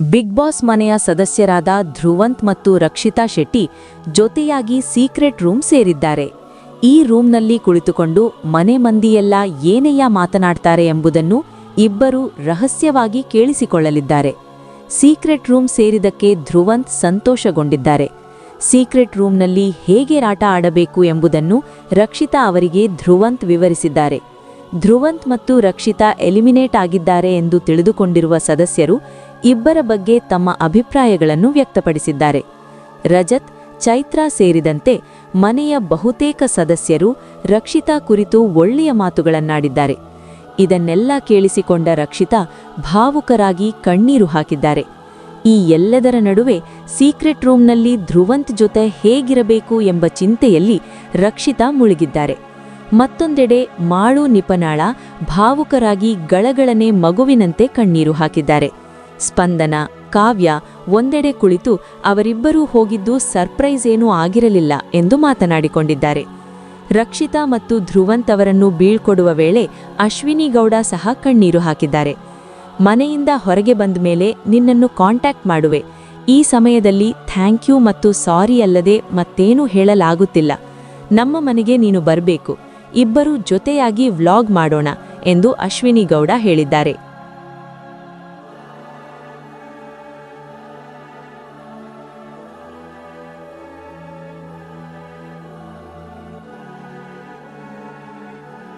Big boss ಮನೆಯ ಸದಸ್ಯರಾದ ಧ್ರುವಂತ್ ಮತ್ತು ರಕ್ಷಿತಾ ಶೆಟ್ಟಿ ಜೊತೆಯಾಗಿ ಸೀಕ್ರೆಟ್ ರೂಮ್ ಸೇರಿದ್ದಾರೆ. ಈ ರೂಮ್ನಲ್ಲಿ ಕುಳಿತುಕೊಂಡು ಮನೆ ಮಂದಿಯೆಲ್ಲ ಏನೆಯ ಮಾತನಾಡ್ತಾರೆ ಎಂಬುದನ್ನು ಇಬ್ಬರು ರಹಸ್ಯವಾಗಿ ಕೇಳಿಸಿಕೊಳ್ಳಲಿದ್ದಾರೆ. ಸೀಕ್ರೆಟ್ ರೂಮ್ ಸೇರಿದಕ್ಕೆ ಧ್ರುವಂತ್ ಸಂತೋಷಗೊಂಡಿದ್ದಾರೆ. ಸೀಕ್ರೆಟ್ ರೂಮ್ನಲ್ಲಿ ಹೇಗೆ ರಾಟ ಆಡಬೇಕು ಎಂಬುದನ್ನು ರಕ್ಷಿತಾ ಅವರಿಗೆ ಧ್ರುವಂತ್ ವಿವರಿಸಿದ್ದಾರೆ. ಧ್ರುವಂತ್ ಮತ್ತು ರಕ್ಷಿತಾ ಎಲಿಮಿನೇಟ್ ಆಗಿದ್ದಾರೆ ಎಂದು ತಿಳಿದುಕೊಂಡಿರುವ ಸದಸ್ಯರು ಇಬ್ಬರ ಬಗ್ಗೆ ತಮ್ಮ ಅಭಿಪ್ರಾಯಗಳನ್ನು ವ್ಯಕ್ತಪಡಿಸಿದ್ದಾರೆ. ರಜತ್, ಚೈತ್ರಾ ಸೇರಿದಂತೆ ಮನೆಯ ಬಹುತೇಕ ಸದಸ್ಯರು ರಕ್ಷಿತಾ ಕುರಿತು ಒಳ್ಳೆಯ ಮಾತುಗಳನ್ನಾಡಿದ್ದಾರೆ. ಇದನ್ನೆಲ್ಲ ಕೇಳಿಸಿಕೊಂಡ ರಕ್ಷಿತಾ ಭಾವುಕರಾಗಿ ಕಣ್ಣೀರು ಹಾಕಿದ್ದಾರೆ. ಈ ಎಲ್ಲದರ ನಡುವೆ ಸೀಕ್ರೆಟ್ ರೂಮ್ನಲ್ಲಿ ಧ್ರುವಂತ್ ಜೊತೆ ಹೇಗಿರಬೇಕು ಎಂಬ ಚಿಂತೆಯಲ್ಲಿ ರಕ್ಷಿತಾ ಮುಳುಗಿದ್ದಾರೆ. ಮತ್ತೊಂದೆಡೆ ಮಾಳು ನಿಪನಾಳ ಭಾವುಕರಾಗಿ ಗಳಗಳನೆ ಮಗುವಿನಂತೆ ಕಣ್ಣೀರು ಹಾಕಿದ್ದಾರೆ. ಸ್ಪಂದನ, ಕಾವ್ಯ ಒಂದೆಡೆ ಕುಳಿತು ಅವರಿಬ್ಬರೂ ಹೋಗಿದ್ದು ಸರ್ಪ್ರೈಸ್ ಏನೂ ಆಗಿರಲಿಲ್ಲ ಎಂದು ಮಾತನಾಡಿಕೊಂಡಿದ್ದಾರೆ. ರಕ್ಷಿತಾ ಮತ್ತು ಧ್ರುವಂತ್ ಅವರನ್ನು ಬೀಳ್ಕೊಡುವ ವೇಳೆ ಅಶ್ವಿನಿ ಗೌಡ ಸಹ ಕಣ್ಣೀರು ಹಾಕಿದ್ದಾರೆ. ಮನೆಯಿಂದ ಹೊರಗೆ ಬಂದ ಮೇಲೆ ನಿನ್ನನ್ನು ಕಾಂಟ್ಯಾಕ್ಟ್ ಮಾಡುವೆ. ಈ ಸಮಯದಲ್ಲಿ ಥ್ಯಾಂಕ್ ಯು ಮತ್ತು ಸಾರಿ ಅಲ್ಲದೆ ಮತ್ತೇನೂ ಹೇಳಲಾಗುತ್ತಿಲ್ಲ. ನಮ್ಮ ಮನೆಗೆ ನೀನು ಬರಬೇಕು. ಇಬ್ಬರೂ ಜೊತೆಯಾಗಿ ವ್ಲಾಗ್ ಮಾಡೋಣ ಎಂದು ಅಶ್ವಿನಿ ಗೌಡ ಹೇಳಿದ್ದಾರೆ.